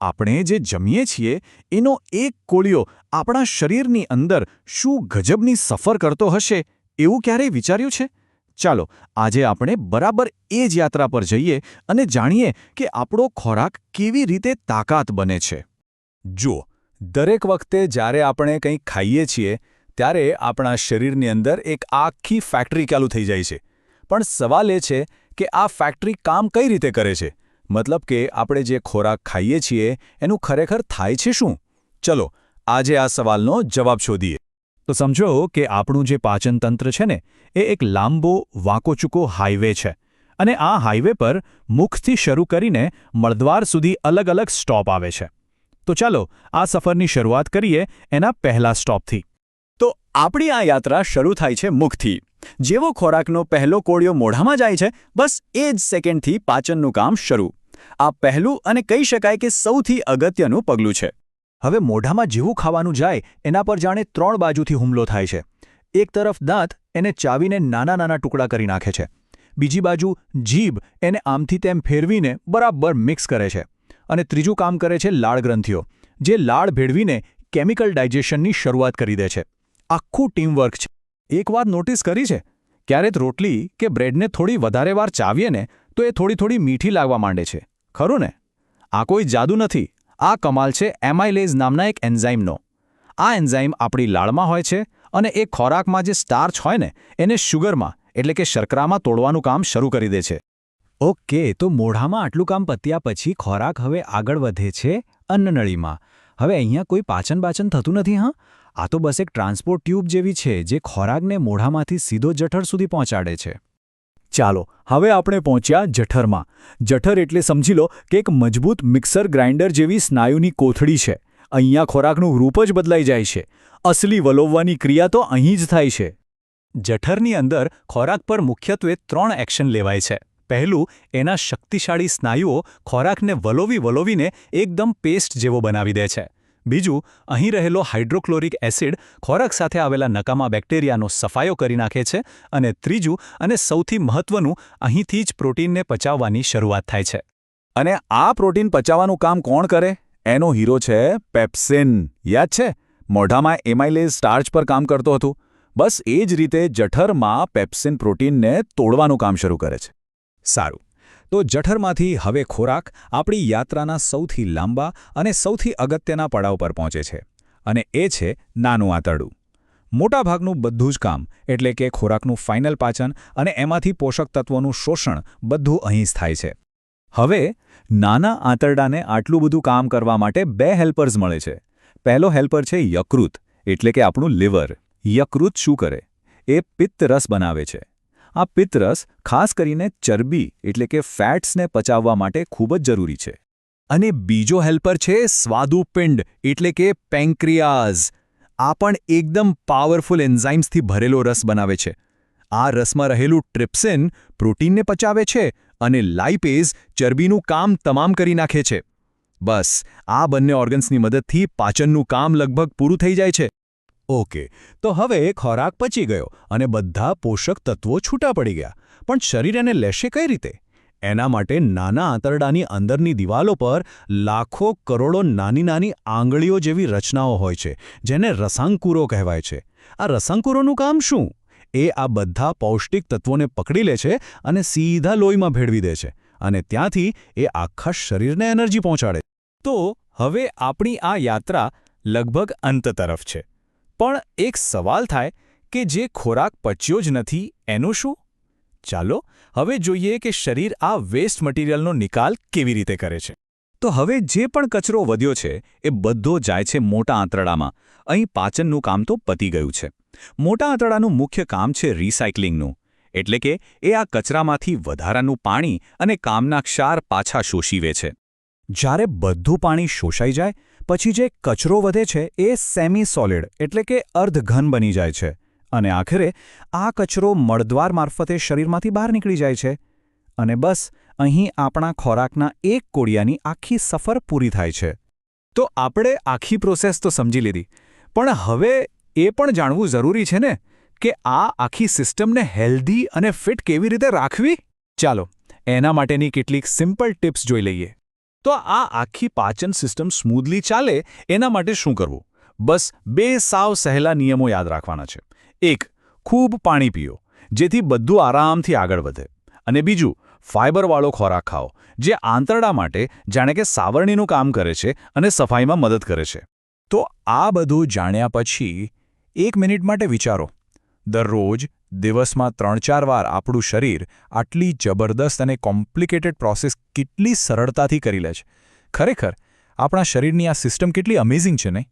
આપણે જે જમીએ છીએ, એનો એક કોળિયો આપણા શરીરની અંદર શું ગજબની સફર કરતો હશે એવું ક્યારેય વિચાર્યું છે? ચાલો, આજે આપણે બરાબર એ જ યાત્રા પર જઈએ અને જાણીએ કે આપણો ખોરાક કેવી રીતે તાકાત બને છે. જુઓ, દરેક વખતે જ્યારે આપણે કંઈક ખાઈએ છીએ, ત્યારે આપણા શરીરની અંદર એક આખી ફેક્ટરી ચાલુ થઈ જાય છે. પણ સવાલ એ છે કે આ ફેક્ટરી કામ કઈ રીતે કરે છે? મતલબ કે આપણે જે ખોરાક ખાઈએ છીએ, એનું ખરેખર થાય છે શું? ચલો, આજે આ સવાલનો જવાબ શોધીએ. તો સમજો કે આપણું જે પાચનતંત્ર છે ને, એ એક લાંબો, વાંકોચૂકો હાઈવે છે અને આ હાઈવે પર મુખથી શરૂ કરીને મળદ્વાર સુધી અલગ અલગ સ્ટોપ આવે છે. તો ચાલો, આ સફરની શરૂઆત કરીએ એના પહેલા સ્ટોપથી. તો આપણી આ યાત્રા શરૂ થાય છે મુખથી. જેવો ખોરાકનો પહેલો કોળિયો મોઢામાં જાય છે, બસ એ જ સેકન્ડથી પાચનનું કામ શરૂ. આ પહેલું અને કહી શકાય કે સૌથી અગત્યનું પગલું છે. હવે મોઢામાં જેવું ખાવાનું જાય, એના પર જાણે ત્રણ બાજુથી હુમલો થાય છે. એક તરફ દાંત, એને ચાવીને નાના નાના ટુકડા કરી નાખે છે. બીજી બાજુ, જીભ, એને આમથી તેમ ફેરવીને બરાબર મિક્સ કરે છે. અને ત્રીજું કામ કરે છે લાળ ગ્રંથિઓ, જે લાળ ભેળવીને કેમિકલ ડાયજેશનની શરૂઆત કરી દે છે. આખું ટીમવર્ક છે. એક વાત નોટિસ કરી છે? ક્યારેક રોટલી કે બ્રેડને થોડી વધારે વાર ચાવીએ ને, તો એ થોડી થોડી મીઠી લાગવા માંડે છે. ખરું ને? આ કોઈ જાદુ નથી. આ કમાલ છે એમાઇલેઝ નામના એક એન્ઝાઇમનો. આ એન્ઝાઇમ આપણી લાળમાં હોય છે અને એ ખોરાકમાં જે સ્ટાર્ચ હોય ને, એને શુગરમાં, એટલે કે શર્કરામાં તોડવાનું કામ શરૂ કરી દે છે. ઓકે, તો મોઢામાં આટલું કામ પત્યા પછી ખોરાક હવે આગળ વધે છે અન્નનળીમાં. હવે અહીંયા કોઈ પાચન બાચન થતું નથી, હા? આ તો બસ એક ટ્રાન્સપોર્ટ ટ્યુબ જેવી છે જે ખોરાકને મોઢામાંથી સીધો જઠર સુધી પહોંચાડે છે. ચાલો, હવે આપણે પહોંચ્યા જઠરમાં. જઠર એટલે સમજી લો કે એક મજબૂત મિક્સર ગ્રાઇન્ડર જેવી સ્નાયુની કોથળી છે. અહીંયા ખોરાકનું રૂપ જ બદલાઈ જાય છે. અસલી વલોવવાની ક્રિયા તો અહીં જ થાય છે. જઠરની અંદર ખોરાક પર મુખ્યત્વે ત્રણ એક્શન લેવાય છે. પહેલું, એના શક્તિશાળી સ્નાયુઓ ખોરાકને વલોવી વલોવીને એકદમ પેસ્ટ જેવો બનાવી દે છે. બીજું, અહીં રહેલો હાઇડ્રોક્લોરિક એસિડ ખોરાક સાથે આવેલા નકામા બેક્ટેરિયાનો સફાયો કરી નાખે છે અને ત્રીજું અને સૌથી મહત્વનું, અહીંથી જ પ્રોટીનને પચાવવાની શરૂઆત થાય છે. અને આ પ્રોટીન પચાવવાનું કામ કોણ કરે? એનો હીરો છે પેપ્સિન. યાદ છે? મોઢામાં એમાઇલેઝ સ્ટાર્ચ પર કામ કરતો હતું. બસ એ જ રીતે જઠરમાં પેપ્સિન પ્રોટીનને તોડવાનું કામ શરૂ કરે છે. સારું. તો જઠરમાંથી હવે ખોરાક આપણી યાત્રાના સૌથી લાંબા અને સૌથી અગત્યના પડાવ પર પહોંચે છે. અને એ છે નાનું આંતરડું. મોટાભાગનું બધું જ કામ, એટલે કે ખોરાકનું ફાઇનલ પાચન અને એમાંથી પોષક તત્વોનું શોષણ બધું અહીં જ થાય છે. હવે, નાના આંતરડાને આટલું બધું કામ કરવા માટે બે હેલ્પર્સ મળે છે. પહેલો હેલ્પર છે યકૃત, એટલે કે આપણું લિવર. યકૃત શું કરે? એ પિત્ત રસ બનાવે છે. આ પિત્તરસ ખાસ કરીને ચરબી, એટલે કે ફેટ્સને પચાવવા માટે ખૂબ જ જરૂરી છે. અને બીજો હેલ્પર છે સ્વાદુપિંડ, એટલે કે પેન્ક્રિયાઝ આ પણ એકદમ પાવરફુલ એન્ઝાઇમ્સથી ભરેલો રસ બનાવે છે. આ રસમાં રહેલું ટ્રિપ્સિન પ્રોટીનને પચાવે છે અને લાઇપેઝ ચરબીનું કામ તમામ કરી નાખે છે. બસ, આ બંને ઓર્ગન્સની મદદથી પાચનનું કામ લગભગ પૂરું થઈ જાય છે. ઓકે, તો હવે ખોરાક પચી ગયો અને બધા પોષક તત્વો છૂટા પડી ગયા. પણ શરીર એને લેશે કઈ રીતે? એના માટે નાના આંતરડાની અંદરની દિવાલો પર લાખો કરોડો નાની નાની આંગળીઓ જેવી રચનાઓ હોય છે, જેને રસાંકુરો કહેવાય છે. આ રસાંકુરોનું કામ શું? એ આ બધા પૌષ્ટિક તત્વોને પકડી લે છે અને સીધા લોહીમાં ભેળવી દે છે અને ત્યાંથી એ આખા શરીરને એનર્જી પહોંચાડે તો હવે આપણી આ યાત્રા લગભગ અંત તરફ છે. પણ એક સવાલ થાય કે જે ખોરાક પચ્યો જ નથી, એનું શું? ચાલો, હવે જોઈએ કે શરીર આ વેસ્ટ મટીરિયલનો નિકાલ કેવી રીતે કરે છે. તો હવે જે પણ કચરો વધ્યો છે, એ બધો જાય છે મોટા આંતરડામાં. અહીં પાચનનું કામ તો પતી ગયું છે. મોટા આંતરડાનું મુખ્ય કામ છે રિસાયકલિંગનું એટલે કે એ આ કચરામાંથી વધારાનું પાણી અને કામના ક્ષાર પાછા શોષીવે છે. જ્યારે બધું પાણી શોષાઈ જાય પછી જે કચરો વધે છે એ સેમી સોલિડ એટલે કે અર્ધઘન બની જાય છે. અને આખરે આ કચરો મળદ્વાર મારફતે શરીરમાંથી બહાર નીકળી જાય છે. અને બસ, અહીં આપણા ખોરાકના એક કોડિયાની આખી સફર પૂરી થાય છે. તો આપણે આખી પ્રોસેસ તો સમજી લીધી. પણ હવે એ પણ જાણવું જરૂરી છે ને કે આ આખી સિસ્ટમને હેલ્ધી અને ફિટ કેવી રીતે રાખવી? ચાલો, એના માટેની કેટલીક સિમ્પલ ટિપ્સ જોઈ લઈએ. તો આ આખી પાચન સિસ્ટમ સ્મૂધલી ચાલે એના માટે શું કરવું? બસ બે સાવ સહેલા નિયમો યાદ રાખવાના છે. એક, ખૂબ પાણી પીઓ, જેથી બધું આરામથી આગળ વધે. અને બીજું, ફાઇબરવાળો ખોરાક ખાઓ, જે આંતરડા માટે જાણે કે સાવરણીનું કામ કરે છે અને સફાઈમાં મદદ કરે છે. તો આ બધું જાણ્યા પછી એક મિનિટ માટે વિચારો. દરરોજ દિવસમાં ત્રણ ચાર વાર આપણું શરીર આટલી જબરદસ્ત અને કોમ્પ્લિકેટેડ પ્રોસેસ કેટલી સરળતાથી કરી લે છે. ખરેખર, આપણા શરીરની આ સિસ્ટમ કેટલી અમેઝિંગ છે નહીં